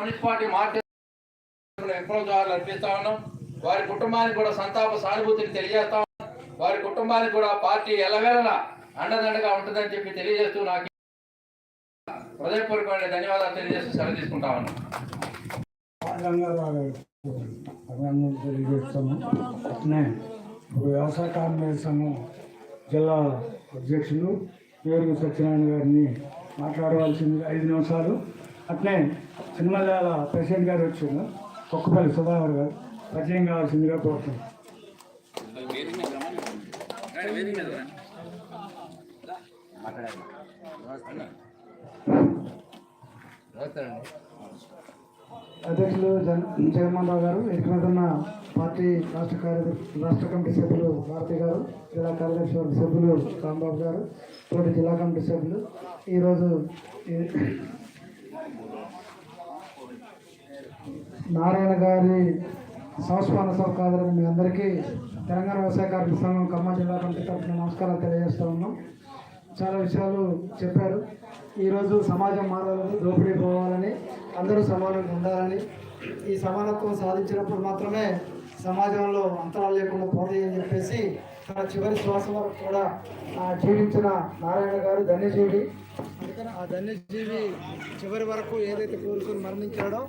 Municipality party market విప్లవ అర్పిస్తా ఉన్నాం. వారి కుటుంబానికి కూడా సంతాప సానుభూతిని తెలియజేస్తా ఉన్నాం. వారి కుటుంబానికి కూడా పార్టీ ఎలవేళలా అండదండగా ఉంటుందని చెప్పి తెలియజేస్తూ నాకు హృదయపూర్వకమైన ధన్యవాదాలు తెలియజేస్తూ సెలవు తీసుకుంటా ఉన్నాం. తెలియజేస్తాము వ్యవసాయ కార్మిక సంఘం జిల్లా అధ్యక్షులు పేరు సత్యనారాయణ గారిని మాట్లాడవలసింది ఐదు నిమిషాలు అట్లే సినిమాల ప్రెసిడెంట్ గారు వచ్చారు. కొక్కపల్లి సుధాకర్ గారు. పరిచయం కావాల్సిందిగా కోరుతున్నాను అధ్యక్షులు జన్ జగన్మోహన్ రావు గారు వేదిక ఉన్న పార్టీ రాష్ట్ర కార్యదర్శి రాష్ట్ర కమిటీ సభ్యులు భారతి గారు జిల్లా కార్యదర్శి వర్గ సభ్యులు రాంబాబు గారు తోటి జిల్లా కమిటీ సభ్యులు. ఈరోజు నారాయణ గారి సంస్మరణ సౌకాదరణ మీ అందరికీ. తెలంగాణ వ్యవసాయ కార్మిక సంఘం ఖమ్మం జిల్లా కమిటీ తరఫున నమస్కారాలు తెలియజేస్తా ఉన్నాం. చాలా విషయాలు చెప్పారు. ఈరోజు సమాజం మారాలని దోపిడీ పోవాలని అందరూ సమానంగా ఉండాలని ఈ సమానత్వం సాధించినప్పుడు మాత్రమే సమాజంలో అంతరాలు లేకుండా పోతాయి అని చెప్పేసి తన చివరి శ్వాస వరకు కూడా జీవించిన నారాయణ గారు ధన్యజీవి. అందుకని ఆ ధన్యజీవి చివరి వరకు ఏదైతే కోరుకుని మరణించాడో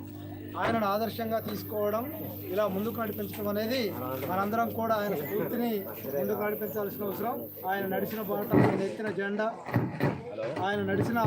ఆయనను ఆదర్శంగా తీసుకోవడం ఇలా ముందుకు నడిపించడం అనేది మనందరం కూడా ఆయన స్ఫూర్తిని ముందుకు నడిపించాల్సిన అవసరం. ఆయన నడిచిన బాట ఆయన ఎత్తిన జెండా ఆయన నడిచిన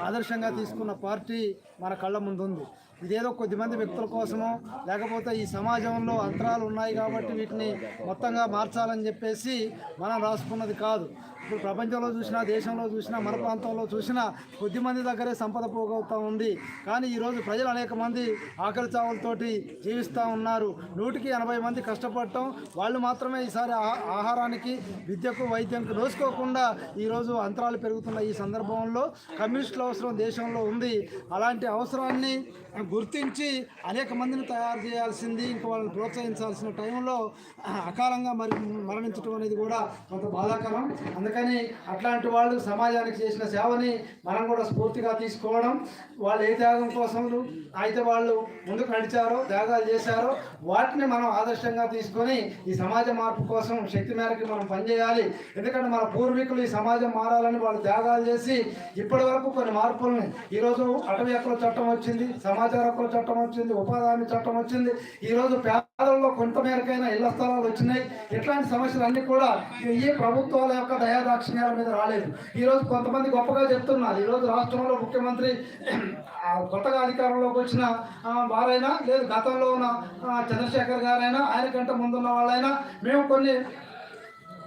ఆదర్శంగా తీసుకున్న పార్టీ మన కళ్ళ ముందు ఉంది ఇదేదో కొద్దిమంది వ్యక్తుల కోసమో లేకపోతే ఈ సమాజంలో అంతరాలు ఉన్నాయి కాబట్టి వీటిని మొత్తంగా మార్చాలని చెప్పేసి మనం రాసుకున్నది కాదు. ఇప్పుడు ప్రపంచంలో చూసినా దేశంలో చూసినా మన ప్రాంతంలో చూసినా కొద్ది మంది దగ్గరే సంపద పోగవుతూ ఉంది. కానీ ఈరోజు ప్రజలు అనేక మంది ఆకలి చావులతోటి జీవిస్తూ ఉన్నారు. నూటికి ఎనభై మంది కష్టపడటం వాళ్ళు మాత్రమే ఈసారి ఆహారానికి విద్యకు వైద్యంకు నోసుకోకుండా ఈరోజు అంతరాలు పెరుగుతున్న ఈ సందర్భంలో కమ్యూనిస్టుల అవసరం దేశంలో ఉంది. అలాంటి అవసరాన్ని గుర్తించి అనేక మందిని తయారు చేయాల్సింది ఇంకా వాళ్ళని ప్రోత్సహించాల్సిన టైంలో అకాలంగా మరి మరణించడం అనేది కూడా కొంత బాధాకరం. అందుకని అట్లాంటి వాళ్ళు సమాజానికి చేసిన సేవని మనం కూడా స్ఫూర్తిగా తీసుకోవడం వాళ్ళు ఏ త్యాగం కోసం అయితే వాళ్ళు ముందుకు నడిచారో త్యాగాలు చేశారో వాటిని మనం ఆదర్శంగా తీసుకొని ఈ సమాజ మార్పు కోసం శక్తి మేరకు మనం పనిచేయాలి. ఎందుకంటే మన పూర్వీకులు ఈ సమాజం మారాలని వాళ్ళు త్యాగాలు చేసి ఇప్పటి వరకు కొన్ని మార్పుల్ని ఈరోజు అటవీ హక్కుల చట్టం వచ్చింది సమాచార చట్టం వచ్చింది ఉపాధి హామీ చట్టం వచ్చింది. ఈరోజు పేదల్లో కొంత మేరకైనా ఇళ్ళ స్థలాలు వచ్చినాయి. ఇట్లాంటి సమస్యలు అన్నీ కూడా ఈ ప్రభుత్వాల యొక్క దయాదాక్షిణ్యాల మీద రాలేదు. ఈరోజు కొంతమంది గొప్పగా చెప్తున్నారు. ఈరోజు రాష్ట్రంలో ముఖ్యమంత్రి కొత్తగా అధికారంలోకి వచ్చిన వారైనా లేదు గతంలో ఉన్న చంద్రశేఖర్ గారైనా ఆయన కంటే ముందున్న వాళ్ళైనా మేము కొన్ని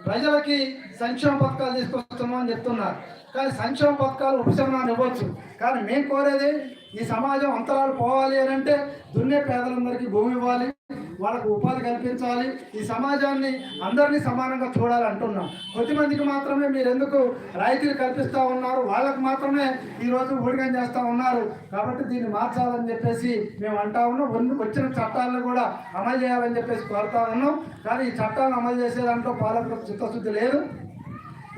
ప్రజలకి సంక్షేమ పథకాలు తీసుకొస్తున్నామని చెప్తున్నారు. కానీ సంక్షేమ పథకాలు ఉపశమనాన్ని ఇవ్వచ్చు. కానీ మేము కోరేది ఈ సమాజం అంతరాలు పోవాలి అని అంటే దున్నే పేదలందరికీ భూమి ఇవ్వాలి వాళ్ళకు ఉపాధి కల్పించాలి. ఈ సమాజాన్ని అందరినీ సమానంగా చూడాలి అంటున్నాం. కొద్దిమందికి మాత్రమే మీరు ఎందుకు రాయితీలు కల్పిస్తూ ఉన్నారు? వాళ్ళకు మాత్రమే ఈరోజు ఊడిగం చేస్తూ ఉన్నారు. కాబట్టి దీన్ని మార్చాలని చెప్పేసి మేము అంటా ఉన్నాం. వచ్చిన చట్టాలను కూడా అమలు చేయాలని చెప్పేసి కోరుతా ఉన్నాం. కానీ ఈ చట్టాలను అమలు చేసేదాంట్లో పాలకులకు చిత్తశుద్ధి లేదు.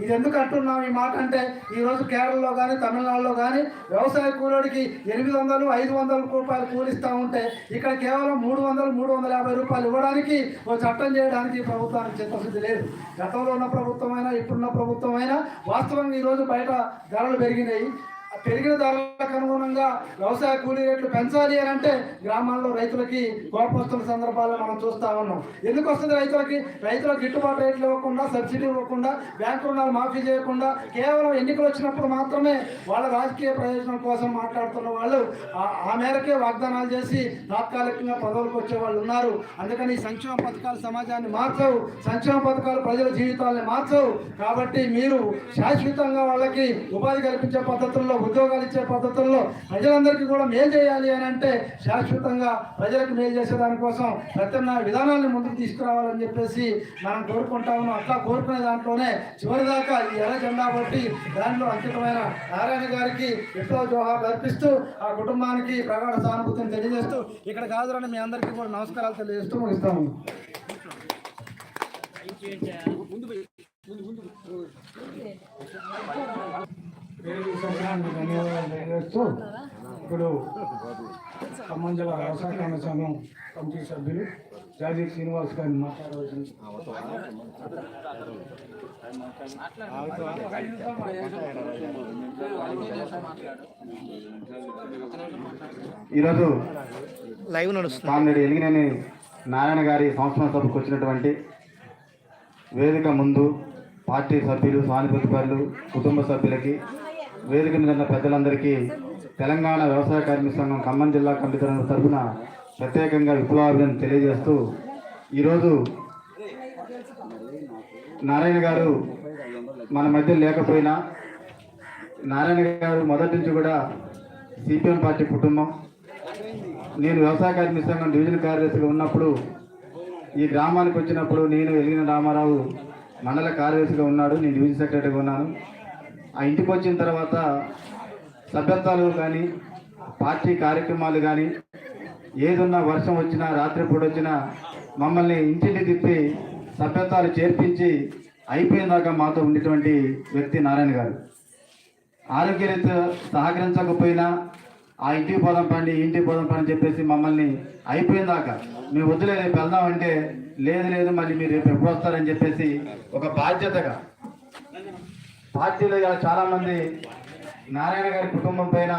ఇది ఎందుకు అంటున్నాం ఈ మాట అంటే ఈరోజు కేరళలో కానీ తమిళనాడులో కానీ వ్యవసాయ కూలోడికి ఎనిమిది వందలు ఐదు వందల రూపాయలు కూలిస్తూ ఉంటే ఇక్కడ కేవలం మూడు వందలు మూడు వందల యాభై రూపాయలు ఇవ్వడానికి ఓ చట్టం చేయడానికి ఈ ప్రభుత్వానికి చిత్తశుద్ధి లేదు. గతంలో ఉన్న ప్రభుత్వం అయినా ఇప్పుడున్న ప్రభుత్వం అయినా వాస్తవంగా ఈరోజు బయట ధరలు పెరిగినాయి. పెరిగిన ధరలకు అనుగుణంగా వ్యవసాయ కూలీ రేట్లు పెంచాలి అని అంటే గ్రామాల్లో రైతులకి కోపం వస్తున్న సందర్భాలు మనం చూస్తా ఉన్నాం. ఎందుకు వస్తుంది రైతులకి? రైతులకు గిట్టుబాటు రేట్లు ఇవ్వకుండా సబ్సిడీ ఇవ్వకుండా బ్యాంకు రుణాలు మాఫీ చేయకుండా కేవలం ఎన్నికలు వచ్చినప్పుడు మాత్రమే వాళ్ళ రాజకీయ ప్రయోజనం కోసం మాట్లాడుతున్న వాళ్ళు ఆ- మేరకే వాగ్దానాలు చేసి తాత్కాలికంగా పదవులకు వచ్చే వాళ్ళు ఉన్నారు. అందుకని ఈ సంక్షేమ పథకాలు సమాజాన్ని మార్చవు సంక్షేమ పథకాలు ప్రజల జీవితాలను మార్చవు. కాబట్టి మీరు శాశ్వతంగా వాళ్ళకి ఉపాధి కల్పించే పద్ధతుల్లో ఉద్యోగాలు ఇచ్చే పద్ధతుల్లో ప్రజలందరికీ కూడా మేలు చేయాలి అని అంటే శాశ్వతంగా ప్రజలకు మేలు చేసే దానికోసం ప్రత్యామ్నాయ విధానాలను ముందుకు తీసుకురావాలని చెప్పేసి మనం కోరుకుంటా ఉన్నాం. అట్లా కోరుకునే దాంట్లోనే చివరిదాకా ఈ ఎర్ర జెండా బట్టి దాంట్లో అంకితమైన నారాయణ గారికి విప్లవ జోహార్లు అర్పిస్తూ ఆ కుటుంబానికి ప్రగాఢ సానుభూతిని తెలియజేస్తూ ఇక్కడ హాజరైన మీ అందరికీ కూడా నమస్కారాలు తెలియజేస్తూ ముగిస్తాము ధన్యవాదాలు తెలియజేస్తూ ఇప్పుడు ఖమ్మం జిల్లా వ్యవసాయ కమిటీ సంఘం కమిటీ సభ్యులు జాజీ శ్రీనివాస్ గారిని మాట్లాడవలసింది. ఈరోజు లైవ్ నడుస్తుంది. కామ్రేడ్ ఎలిగినేని నారాయణ గారి సంస్మరణ సభకు వచ్చినటువంటి వేదిక ముందు పార్టీ సభ్యులు సానుభూతిపరులు కుటుంబ సభ్యులకి వేదిక మీద ఉన్న పెద్దలందరికీ తెలంగాణ వ్యవసాయ కార్మిక సంఘం ఖమ్మం జిల్లా కమిటీ తరఫున ప్రత్యేకంగా విప్లవాభినందన తెలియజేస్తూ ఈరోజు నారాయణ గారు మన మధ్య లేకపోయినా నారాయణ గారు మొదటి నుంచి కూడా సిపిఎం పార్టీ కుటుంబం. నేను వ్యవసాయ కార్మిక సంఘం డివిజన్ కార్యదర్శిగా ఉన్నప్పుడు ఈ గ్రామానికి వచ్చినప్పుడు నేను వెలిగిన రామారావు మండల కార్యదర్శిగా ఉన్నాడు. నేను డివిజన్ సెక్రటరీగా ఉన్నాను. ఆ ఇంటికి వచ్చిన తర్వాత సభ్యత్వాలు కానీ పార్టీ కార్యక్రమాలు కానీ ఏదున్నా వర్షం వచ్చినా రాత్రిపూట వచ్చినా మమ్మల్ని ఇంటిని తిప్పి సభ్యత్వాలు చేర్పించి అయిపోయిందాకా మాతో ఉండేటువంటి వ్యక్తి నారాయణ గారు. ఆరోగ్యరీత్యా సహకరించకపోయినా ఆ ఇంటికి పోదాం పండి ఇంటికి పోదాం పండి చెప్పేసి మమ్మల్ని అయిపోయిందాకా మేము వద్దులే రేపు వెళ్దామంటే లేదు లేదు మళ్ళీ మీరు రేపు ఎప్పుడు వస్తారని చెప్పేసి ఒక బాధ్యతగా పార్టీలో ఇలా చాలా మంది నారాయణ గారి కుటుంబం పైన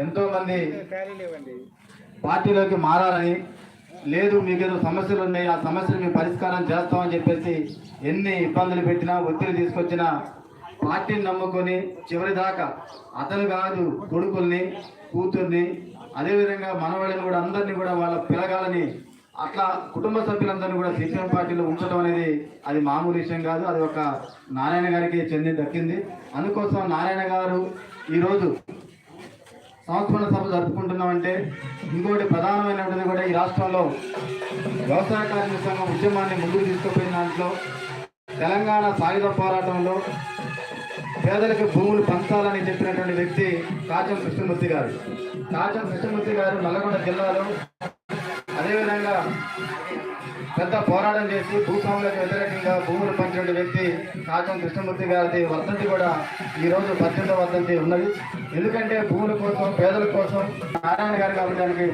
ఎంతో మంది పార్టీలోకి మారాలని లేదు మీకు ఏదో సమస్యలు ఉన్నాయి ఆ సమస్యలు మేము పరిష్కారం చేస్తామని చెప్పేసి ఎన్ని ఇబ్బందులు పెట్టినా ఒత్తిడి తీసుకొచ్చినా పార్టీని నమ్ముకొని చివరి దాకా అతను కాదు కొడుకుల్ని కూతుర్ని అదేవిధంగా మనవాళ్ళని కూడా అందరినీ కూడా వాళ్ళ పిలగాలని అట్లా కుటుంబ సభ్యులందరినీ కూడా సిపిఎం పార్టీలో ఉంచడం అనేది అది మామూలు విషయం కాదు. అది ఒక నారాయణ గారికి చెంది దక్కింది. అందుకోసం నారాయణ గారు ఈరోజు సంస్మరణ సభ జరుపుకుంటున్నామంటే ఇంకోటి ప్రధానమైనటువంటిది కూడా ఈ రాష్ట్రంలో వ్యవసాయ కార్మిక సంఘం ఉద్యమాన్ని ముందుకు తీసుకుపోయిన దాంట్లో తెలంగాణ సాయుధ పోరాటంలో పేదలకు భూములు పంచాలని చెప్పినటువంటి వ్యక్తి కాచం కృష్ణమూర్తి గారు. కాచం కృష్ణమూర్తి గారు నల్గొండ జిల్లాలో అదేవిధంగా పెద్ద పోరాటం చేసి భూస్వాములకు వ్యతిరేకంగా భూములు పంచిన వ్యక్తి కాచం కృష్ణమూర్తి గారి వర్ధంతి కూడా ఈ రోజు వర్ధంతి ఉన్నది. ఎందుకంటే భూముల కోసం పేదల కోసం నారాయణ గారికి అవ్వడానికి